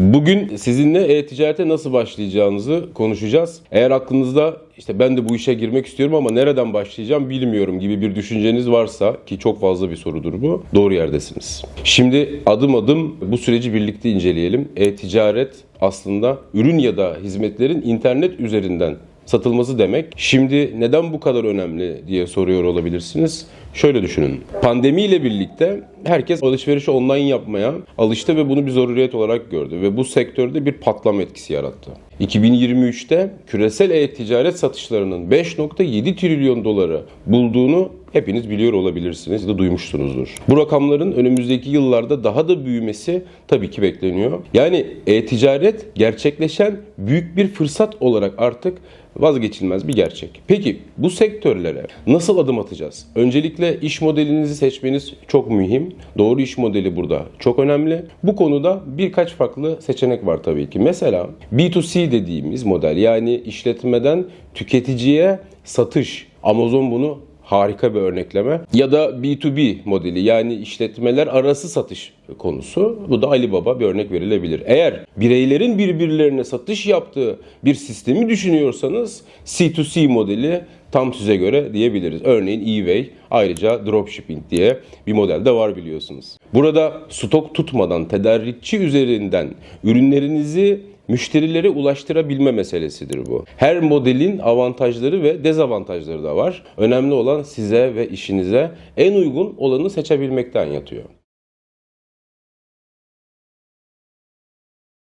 Bugün sizinle e-ticarete nasıl başlayacağınızı konuşacağız. Eğer aklınızda işte ben de bu işe girmek istiyorum ama nereden başlayacağım bilmiyorum gibi bir düşünceniz varsa ki çok fazla bir sorudur bu. Doğru yerdesiniz. Şimdi adım adım bu süreci birlikte inceleyelim. E-ticaret aslında ürün ya da hizmetlerin internet üzerinden satılması demek. Şimdi neden bu kadar önemli diye soruyor olabilirsiniz. Şöyle düşünün. Pandemiyle birlikte herkes alışverişi online yapmaya alıştı ve bunu bir zorunluluk olarak gördü ve bu sektörde bir patlama etkisi yarattı. 2023'te küresel e-ticaret satışlarının 5.7 trilyon doları bulduğunu hepiniz biliyor olabilirsiniz da duymuşsunuzdur. Bu rakamların önümüzdeki yıllarda daha da büyümesi tabii ki bekleniyor. Yani e-ticaret gerçekleşen büyük bir fırsat olarak artık vazgeçilmez bir gerçek. Peki bu sektörlere nasıl adım atacağız? Öncelikle iş modelinizi seçmeniz çok mühim. Doğru iş modeli burada çok önemli. Bu konuda birkaç farklı seçenek var tabii ki. Mesela B2C dediğimiz model yani işletmeden tüketiciye satış. Amazon bunu harika bir örnekleme. Ya da B2B modeli yani işletmeler arası satış konusu. Bu da Alibaba bir örnek verilebilir. Eğer bireylerin birbirlerine satış yaptığı bir sistemi düşünüyorsanız C2C modeli tam size göre diyebiliriz. Örneğin eBay ayrıca dropshipping diye bir model de var biliyorsunuz. Burada stok tutmadan tedarikçi üzerinden ürünlerinizi müşterilere ulaştırabilme meselesidir bu. Her modelin avantajları ve dezavantajları da var. Önemli olan size ve işinize en uygun olanı seçebilmekten yatıyor.